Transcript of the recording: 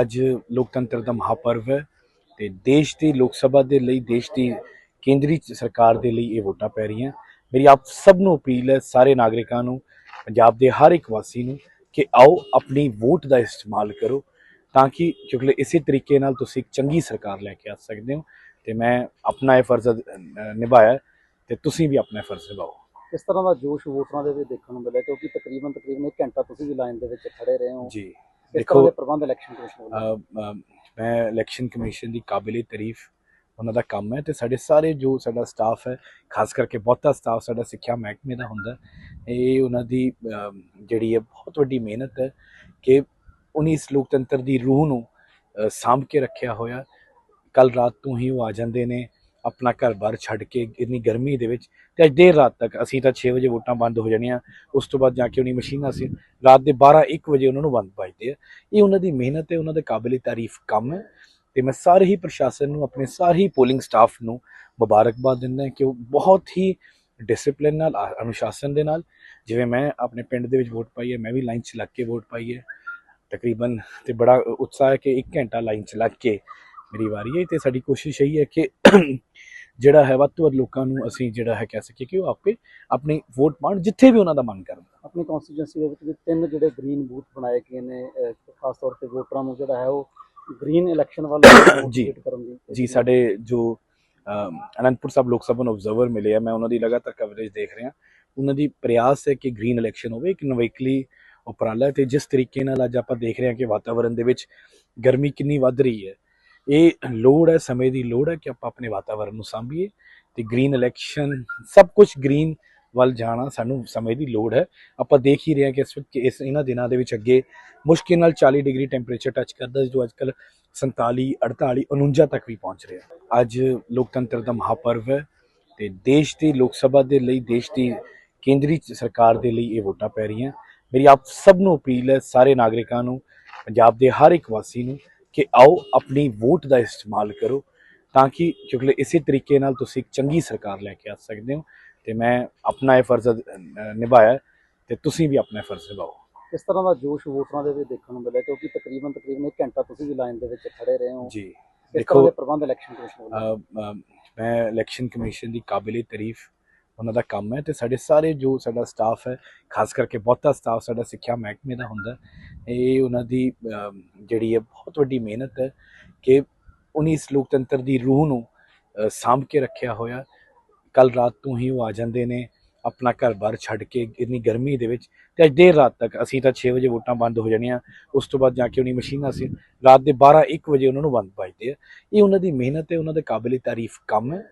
ਅੱਜ ਲੋਕਤੰਤਰ ਦਾ ਮਹਾਪਰਵ ਹੈ ਤੇ ਦੇਸ਼ ਦੀ ਲੋਕ ਸਭਾ ਦੇ ਲਈ ਦੇਸ਼ ਦੀ ਕੇਂਦਰੀ ਸਰਕਾਰ ਦੇ ਲਈ ਇਹ ਵੋਟਾਂ ਪੈ ਰਹੀਆਂ। ਮੇਰੀ ਆਪ ਸਭ ਨੂੰ ਅਪੀਲ ਹੈ ਸਾਰੇ ਨਾਗਰਿਕਾਂ ਨੂੰ ਪੰਜਾਬ ਦੇ ਹਰ ਇੱਕ ਵਾਸੀ ਨੂੰ ਕਿ ਆਓ ਆਪਣੀ ਵੋਟ ਦਾ ਇਸਤੇਮਾਲ ਕਰੋ ਤਾਂ ਕਿ ਕਿਉਂਕਿ ਇਸੇ ਤਰੀਕੇ ਨਾਲ ਤੁਸੀਂ ਇੱਕ ਚੰਗੀ ਸਰਕਾਰ ਲੈ ਕੇ ਆ ਸਕਦੇ ਹੋ ਤੇ ਮੈਂ ਆਪਣਾ ਇਹ ਫਰਜ਼ ਨਿਭਾਇਆ ਤੇ ਤੁਸੀਂ ਵੀ ਆਪਣਾ ਫਰਜ਼ ਨਿਭਾਓ। ਕਿਸ ਤਰ੍ਹਾਂ ਦਾ ਜੋਸ਼ ਵੋਟਰਾਂ ਦੇ ਵਿੱਚ ਦੇਖਣ ਨੂੰ ਮਿਲਿਆ ਕਿਉਂਕਿ ਤਕਰੀਬਨ ਤਕਰੀਬਨ 1 ਘੰਟਾ ਤੁਸੀਂ ਵੀ ਲਾਈਨ ਦੇ ਵਿੱਚ ਖੜੇ ਰਹੇ ਹੋ। ਜੀ। ਦੇਖੋ ਪ੍ਰਬੰਧ ਇਲੈਕਸ਼ਨ ਕਮਿਸ਼ਨ ਮੈਂ ਇਲੈਕਸ਼ਨ ਕਮਿਸ਼ਨ ਦੀ ਕਾਬਿਲੇ ਤਾਰੀਫ ਉਹਨਾਂ ਦਾ ਕੰਮ ਹੈ ਤੇ ਸਾਡੇ ਸਾਰੇ ਜੋ ਸਾਡਾ ਸਟਾਫ ਹੈ ਖਾਸ ਕਰਕੇ ਬਹੁਤਾ ਸਟਾਫ ਸਾਡਾ ਸਿੱਖਿਆ ਮਹਿਕਮੇ ਦਾ ਹੁੰਦਾ। ਇਹ ਉਹਨਾਂ ਦੀ ਜਿਹੜੀ ਹੈ ਬਹੁਤ ਵੱਡੀ ਮਿਹਨਤ ਹੈ ਕਿ ਉਹਨੇ ਇਸ ਲੋਕਤੰਤਰ ਦੀ ਰੂਹ ਨੂੰ ਸਾਂਭ ਕੇ ਰੱਖਿਆ ਹੋਇਆ ਕੱਲ ਰਾਤ ਤੋਂ ਹੀ ਉਹ ਆ ਜਾਂਦੇ ਨੇ ਆਪਣਾ ਘਰ-ਬਾਰ ਛੱਡ ਕੇ ਇੰਨੀ ਗਰਮੀ ਦੇ ਵਿੱਚ ਤੇ ਅੱਜ ਦੇਰ ਰਾਤ ਤੱਕ ਅਸੀਂ ਤਾਂ 6 ਵਜੇ ਵੋਟਾਂ ਬੰਦ ਹੋ ਜਾਣੀਆਂ, ਉਸ ਤੋਂ ਬਾਅਦ ਜਾ ਕੇ ਉਹਨੀ ਮਸ਼ੀਨਾਂ ਸੀ, ਰਾਤ ਦੇ 12 1 ਵਜੇ ਉਹਨਾਂ ਨੂੰ ਬੰਦ ਵੱਜਦੇ ਆ। ਇਹ ਉਹਨਾਂ ਦੀ ਮਿਹਨਤ ਹੈ, ਉਹਨਾਂ ਦੇ ਕਾਬਿਲੇ ਤਾਰੀਫ ਕੰਮ ਹੈ ਤੇ ਮੈਂ ਸਾਰੇ ਹੀ ਪ੍ਰਸ਼ਾਸਨ ਨੂੰ, ਆਪਣੇ ਸਾਰੇ ਹੀ ਪੋਲਿੰਗ ਸਟਾਫ ਨੂੰ ਮੁਬਾਰਕਬਾਦ ਦਿੰਦਾ ਕਿ ਉਹ ਬਹੁਤ ਹੀ ਡਿਸਪਲਿਨ ਨਾਲ ਅ- ਅਨੁਸ਼ਾਸਨ ਦੇ ਨਾਲ ਜਿਵੇਂ ਮੈਂ ਆਪਣੇ ਪਿੰਡ ਦੇ ਵਿੱਚ ਵੋਟ ਪਾਈ ਹੈ, ਮੈਂ ਵੀ ਲਾਈਨ 'ਚ ਲੱਗ ਕੇ ਵੋਟ ਪਾਈ ਹੈ। ਤਕਰੀਬਨ ਤੇ ਬੜਾ ਉਤਸ਼ਾਹ ਹੈ ਕਿ 1 ਘੰਟਾ ਲਾਈਨ 'ਚ ਲੱਗ ਕੇ ਮੇਰੀ ਵਾਰੀ ਹੈ ਤੇ ਸਾਡੀ ਕੋਸ਼ਿਸ਼ ਇਹੀ ਹੈ ਕਿ ਜਿਹੜਾ ਹੈ ਵੱਧ ਤੋਂ ਵੱਧ ਲੋਕਾਂ ਨੂੰ ਅਸੀਂ ਜਿਹੜਾ ਹੈ ਕਹਿ ਸਕੀਏ ਕਿ ਉਹ ਆਪੇ ਆਪਣੀ ਵੋਟ ਪਾਉਣ ਜਿੱਥੇ ਵੀ ਉਹਨਾਂ ਦਾ ਮਨ ਕਰਦਾ ਆਪਣੀ ਕਨਸਟੀਟਿਊਂਸੀ ਦੇ ਵਿੱਚ ਤਿੰਨ ਜਿਹੜੇ ਗ੍ਰੀਨ ਬੂਥ ਬਣਾਏ ਗਏ ਨੇ ਖਾਸ ਤੌਰ ਤੇ ਵੋਟਰਾਂ ਨੂੰ ਜਿਹੜਾ ਹੈ ਉਹ ਗ੍ਰੀਨ ਇਲੈਕਸ਼ਨ ਵੱਲ motivate ਕਰਨ ਦੀ ਜੀ ਸਾਡੇ ਜੋ ਅਨੰਦਪੁਰ ਸਾਹਿਬ ਲੋਕ ਸਭਾ ਨੂੰ ਆਬਜ਼ਰਵਰ ਮਿਲੇ ਆ ਮੈਂ ਉਹਨਾਂ ਦੀ ਲਗਾਤਾਰ ਕਵਰੇਜ ਦੇਖ ਰਿਹਾ। ਉਹਨਾਂ ਦੀ ਪ੍ਰਯਾਸ ਹੈ ਕਿ ਗ੍ਰੀਨ ਇਲੈਕਸ਼ਨ ਹੋਵੇ ਇੱਕ ਨਵੇਕਲੀ ਉਪਰਾਲਾ ਤੇ ਜਿਸ ਤਰੀਕੇ ਨਾਲ ਅੱਜ ਆਪਾਂ ਦੇਖ ਰਹੇ ਹਾਂ ਕਿ ਵਾਤਾਵਰਣ ਦੇ ਵਿੱਚ ਗਰਮੀ ਕਿੰਨੀ ਵੱਧ ਰਹੀ ਹੈ ਇਹ ਲੋੜ ਹੈ, ਸਮੇਂ ਦੀ ਲੋੜ ਹੈ ਕਿ ਆਪਾਂ ਆਪਣੇ ਵਾਤਾਵਰਣ ਨੂੰ ਸਾਂਭੀਏ ਤੇ ਗ੍ਰੀਨ ਇਲੈਕਸ਼ਨ ਸਭ ਕੁਝ ਗ੍ਰੀਨ ਵੱਲ ਜਾਣਾ ਸਾਨੂੰ ਸਮੇਂ ਦੀ ਲੋੜ ਹੈ। ਆਪਾਂ ਦੇਖ ਹੀ ਰਹੇ ਹਾਂ ਕਿ ਇਸ ਵਕਤ ਇਸ ਇਹਨਾਂ ਦਿਨਾਂ ਦੇ ਵਿੱਚ ਅੱਗੇ ਮੁਸ਼ਕਿਲ ਨਾਲ 40 ਡਿਗਰੀ ਟੈਂਪਰੇਚਰ ਟੱਚ ਕਰਦਾ ਜੋ ਅੱਜ ਕੱਲ੍ਹ 47 48 49 ਤੱਕ ਵੀ ਪਹੁੰਚ ਰਿਹਾ। ਅੱਜ ਲੋਕਤੰਤਰ ਦਾ ਮਹਾਪਰਵ ਹੈ ਤੇ ਦੇਸ਼ ਦੀ ਲੋਕ ਸਭਾ ਦੇ ਲਈ, ਦੇਸ਼ ਦੀ ਕੇਂਦਰੀ ਸਰਕਾਰ ਦੇ ਲਈ ਇਹ ਵੋਟਾਂ ਪੈ ਰਹੀਆਂ। ਮੇਰੀ ਆਪ ਸਭ ਨੂੰ ਅਪੀਲ ਹੈ, ਸਾਰੇ ਨਾਗਰਿਕਾਂ ਨੂੰ, ਪੰਜਾਬ ਦੇ ਹਰ ਇੱਕ ਵਾਸੀ ਨੂੰ ਕਿ ਆਓ ਆਪਣੀ ਵੋਟ ਦਾ ਇਸਤੇਮਾਲ ਕਰੋ ਤਾਂ ਕਿ ਕਿਉਂਕਿ ਇਸੇ ਤਰੀਕੇ ਨਾਲ ਤੁਸੀਂ ਇੱਕ ਚੰਗੀ ਸਰਕਾਰ ਲੈ ਕੇ ਆ ਸਕਦੇ ਹੋ ਤੇ ਮੈਂ ਆਪਣਾ ਇਹ ਫਰਜ਼ ਨਿਭਾਇਆ ਤੇ ਤੁਸੀਂ ਵੀ ਆਪਣਾ ਫਰਜ਼ ਨਿਭਾਓ। ਕਿਸ ਤਰ੍ਹਾਂ ਦਾ ਜੋਸ਼ ਵੋਟਰਾਂ ਦੇ ਵਿੱਚ ਦੇਖਣ ਨੂੰ ਮਿਲਿਆ ਕਿਉਂਕਿ ਤਕਰੀਬਨ ਤਕਰੀਬਨ 1 ਘੰਟਾ ਤੁਸੀਂ ਵੀ ਲਾਈਨ ਦੇ ਵਿੱਚ ਖੜੇ ਰਹੇ ਹੋ। ਜੀ। ਦੇਖੋ ਪ੍ਰਬੰਧ ਇਲੈਕਸ਼ਨ ਕਮਿਸ਼ਨ ਮੈਂ ਇਲੈਕਸ਼ਨ ਕਮਿਸ਼ਨ ਦੀ ਕਾਬਿਲੇ ਤਾਰੀਫ ਉਹਨਾਂ ਦਾ ਕੰਮ ਹੈ ਤੇ ਸਾਡੇ ਸਾਰੇ ਜੋ ਸਾਡਾ ਸਟਾਫ ਹੈ, ਖਾਸ ਕਰਕੇ ਬਹੁਤਾ ਸਟਾਫ ਸਾਡਾ ਸਿੱਖਿਆ ਮਹਿਕਮੇ ਦਾ ਹੁੰਦਾ ਇਹ ਉਹਨਾਂ ਦੀ ਜਿਹੜੀ ਹੈ ਬਹੁਤ ਵੱਡੀ ਮਿਹਨਤ ਹੈ ਕਿ ਉਹਨੇ ਇਸ ਲੋਕਤੰਤਰ ਦੀ ਰੂਹ ਨੂੰ ਸਾਂਭ ਕੇ ਰੱਖਿਆ ਹੋਇਆ ਕੱਲ ਰਾਤ ਤੋਂ ਹੀ ਉਹ ਆ ਜਾਂਦੇ ਨੇ, ਆਪਣਾ ਘਰ-ਬਾਰ ਛੱਡ ਕੇ ਇੰਨੀ ਗਰਮੀ ਦੇ ਵਿੱਚ ਤੇ ਅੱਜ ਦੇਰ ਰਾਤ ਤੱਕ ਅਸੀਂ ਤਾਂ 6 ਵਜੇ ਵੋਟਾਂ ਬੰਦ ਹੋ ਜਾਣੀਆਂ, ਉਸ ਤੋਂ ਬਾਅਦ ਜਾ ਕੇ ਉਹਨੀ ਮਸ਼ੀਨਾਂ ਸੀ, ਰਾਤ ਦੇ 12 1 ਵਜੇ ਉਹਨਾਂ ਨੂੰ ਬੰਦ ਵੱਜਦੇ ਆ। ਇਹ ਉਹਨਾਂ ਦੀ ਮਿਹਨਤ ਹੈ, ਉਹਨਾਂ ਦੇ ਕਾਬਿਲੇ ਤਾਰੀਫ ਕੰਮ ਹੈ।